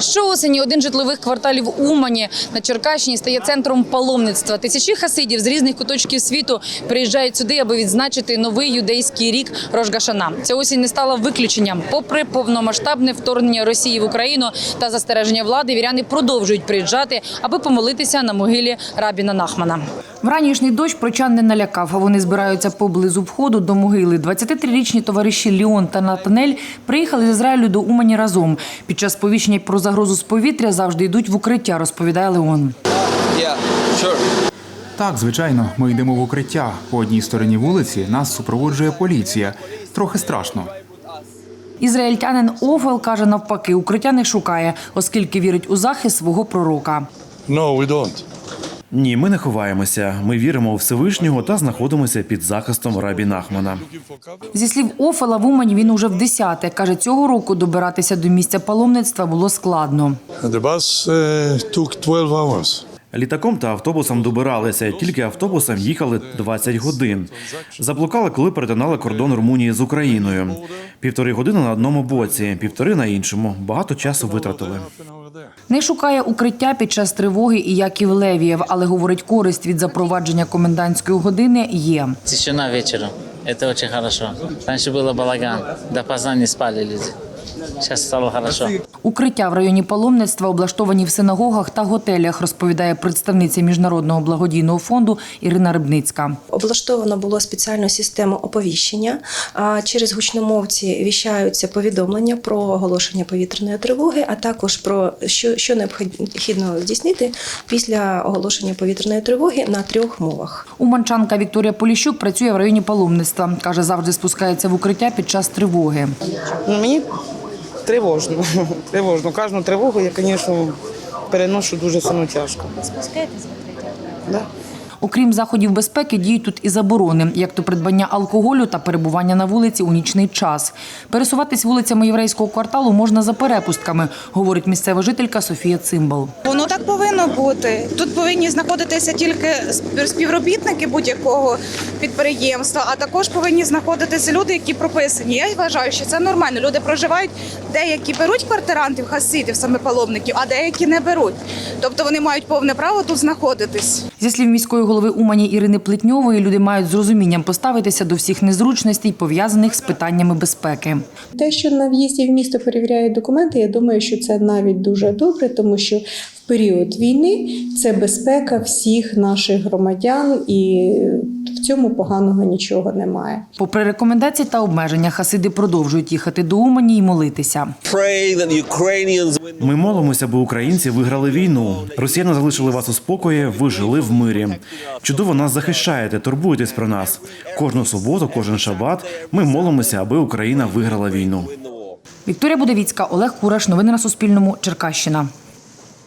Щоосені один житлових кварталів Умані на Черкащині стає центром паломництва. Тисячі хасидів з різних куточків світу приїжджають сюди, аби відзначити новий юдейський рік Рожгашана. Ця осінь не стала виключенням. Попри повномасштабне вторгнення Росії в Україну та застереження влади, віряни продовжують приїжджати, аби помолитися на могилі Рабіна Нахмана. Вранішній дощ прочан не налякав. Вони збираються поблизу входу до могили. 23-річні товариші Ліон та Натанель приїхали з Ізраїлю до Умані разом. Під час повіщення про загрозу з повітря завжди йдуть в укриття, розповідає Леон. Yeah, sure. Так, звичайно, ми йдемо в укриття. По одній стороні вулиці нас супроводжує поліція. Трохи страшно. Ізраїльтянин Офел каже навпаки, укриття не шукає, оскільки вірить у захист свого пророка. No, we don't. Ні, ми не ховаємося. Ми віримо у Всевишнього та знаходимося під захистом рабі Нахмана. Зі слів Офела, в Умані він уже в десяте. Каже, цього року добиратися до місця паломництва було складно. The bus took 12 hours. Літаком та автобусом добиралися. Тільки автобусом їхали 20 годин. Заблукали, коли перетинали кордон Румунії з Україною. Півтори години на одному боці, півтори на іншому. Багато часу витратили. Не шукає укриття під час тривоги і Яків Левієв, але говорить, користь від запровадження комендантської години є. Тишина вечора, це дуже добре. Раніше було балаган. Допоздна не спали люди. Зараз стало хорошо. Укриття в районі паломництва облаштовані в синагогах та готелях, розповідає представниця міжнародного благодійного фонду Ірина Рибницька. Облаштовано було спеціальну систему оповіщення. А через гучномовці віщаються повідомлення про оголошення повітряної тривоги, а також про що, що необхідно здійснити після оголошення повітряної тривоги на трьох мовах. Уманчанка Вікторія Поліщук працює в районі паломництва. Каже, завжди спускається в укриття під час тривоги. Ну, мені тривожно. Тривожно. Кожну тривогу я, звісно, переношу дуже сильно тяжко. Спускаєтесь в? Да. Окрім заходів безпеки, діють тут і заборони, як то придбання алкоголю та перебування на вулиці у нічний час. Пересуватись вулицями єврейського кварталу можна за перепустками, говорить місцева жителька Софія Цимбал. Воно так повинно бути. Тут повинні знаходитися тільки спів- співробітники будь-якого підприємства, а також повинні знаходитися люди, які прописані. Я вважаю, що це нормально. Люди проживають, деякі беруть квартирантів, хасидів, саме паломників, а деякі не беруть. Тобто вони мають повне право тут знаходитись. Зі слів міської голови Умані Ірини Плетньової, люди мають з розумінням поставитися до всіх незручностей, пов'язаних з питаннями безпеки. Те, що на в'їзді в місто перевіряють документи, я думаю, що це навіть дуже добре, тому що в період війни це безпека всіх наших громадян, і в цьому поганого нічого немає. Попри рекомендації та обмеження, хасиди продовжують їхати до Умані і молитися. Ми молимося, бо українці виграли війну. Росіяни залишили вас у спокої. Ви жили в мирі. Чудово нас захищаєте, турбуєтесь про нас. Кожну суботу, кожен шабат. Ми молимося, аби Україна виграла війну. Вікторія Будовіцька, Олег Кураш. Новини на Суспільному. Черкащина.